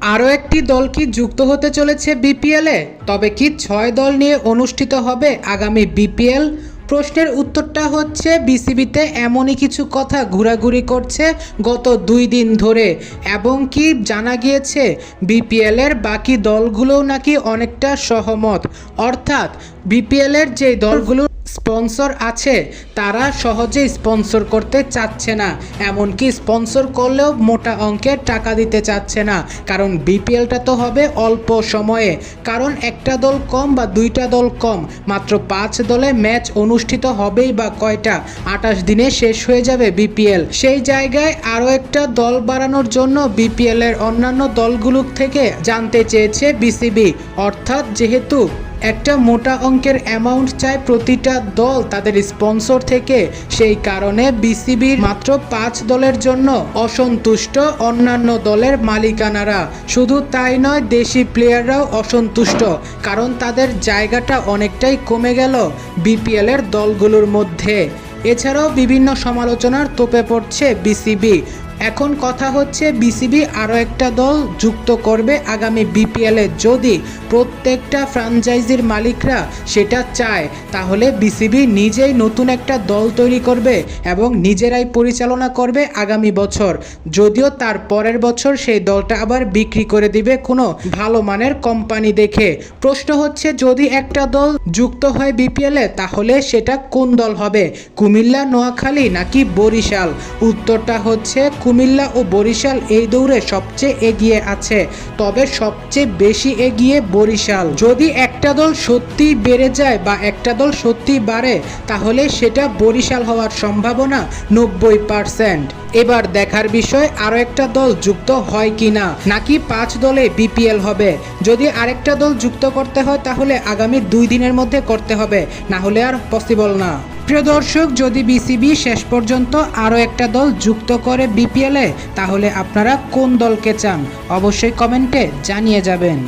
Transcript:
আরও একটি দল কি যুক্ত হতে চলেছে বিপিএলে তবে কি ছয় দল নিয়ে অনুষ্ঠিত হবে আগামী বিপিএল? প্রশ্নের উত্তরটা হচ্ছে, বিসিবিতে এমনই কিছু কথা ঘোরাঘুরি করছে গত দুই দিন ধরে। এবং কি জানা গিয়েছে বিপিএলের বাকি দলগুলোও নাকি অনেকটা সহমত। অর্থাৎ বিপিএলের যে দলগুলো স্পন্সর আছে, তারা সহজে স্পন্সর করতে চাচ্ছে না। এমনকি স্পন্সর করলেও মোটা অঙ্কের টাকা দিতে চাচ্ছে না। কারণ বিপিএলটা তো হবে অল্প সময়ে। কারণ একটা দল কম বা দুইটা দল কম। মাত্র পাঁচ দলে ম্যাচ অনুষ্ঠিত হবেই বা কয়টা। আঠাশ দিনে শেষ হয়ে যাবে বিপিএল। সেই জায়গায় আরও একটা দল বাড়ানোর জন্য বিপিএল এর অন্যান্য দলগুলো থেকে জানতে চেয়েছে বিসিবি। অর্থাৎ যেহেতু একটা মোটা অঙ্কের অ্যামাউন্ট চায় প্রতিটা দল তাদের স্পন্সর থেকে। সেই কারণে বিসিবির মাত্র পাঁচ দলের জন্য অসন্তুষ্ট অন্যান্য দলের মালিকানারা। শুধু তাই নয়, দেশি প্লেয়াররাও অসন্তুষ্ট, কারণ তাদের জায়গাটা অনেকটাই কমে গেল বিপিএল এর দলগুলোর মধ্যে। এছাড়াও বিভিন্ন সমালোচনার তোপে পড়ছে বিসিবি। এখন কথা হচ্ছে বিসিবি আরও একটা দল যুক্ত করবে আগামী বিপিএলে যদি প্রত্যেকটা ফ্র্যাঞ্চাইজির মালিকরা সেটা চায়, তাহলে বিসিবি নিজেই নতুন একটা দল তৈরি করবে এবং নিজেরাই পরিচালনা করবে আগামী বছর। যদিও তার পরের বছর সেই দলটা আবার বিক্রি করে দিবে কোনো ভালো মানের কোম্পানি দেখে। প্রশ্ন হচ্ছে, যদি একটা দল যুক্ত হয় বিপিএলে তাহলে সেটা কোন দল হবে? কুমিল্লা, নোয়াখালী নাকি বরিশাল? উত্তরটা হচ্ছে কুমিল্লা ও বরিশাল এই দৌড়ে সবচেয়ে এগিয়ে আছে। তবে সবচেয়ে বেশি এগিয়ে বরিশাল। যদি একটা দল সত্যি বেড়ে যায় বা একটা দল সত্যি বাড়ে, তাহলে সেটা বরিশাল হওয়ার সম্ভাবনা নব্বই পার্সেন্ট এবার দেখার বিষয় আরও একটা দল যুক্ত হয় কি না নাকি পাঁচ দলে বিপিএল হবে? যদি আরেকটা দল যুক্ত করতে হয়, তাহলে আগামী দুই দিনের মধ্যে করতে হবে। না হলে আর পসিবল না। প্রিয় দর্শক, যদি বিসিবি শেষ পর্যন্ত আরও একটা দল যুক্ত করে বিপিএলে তাহলে আপনারা কোন দলকে চান? অবশ্যই কমেন্টে জানিয়ে যাবেন।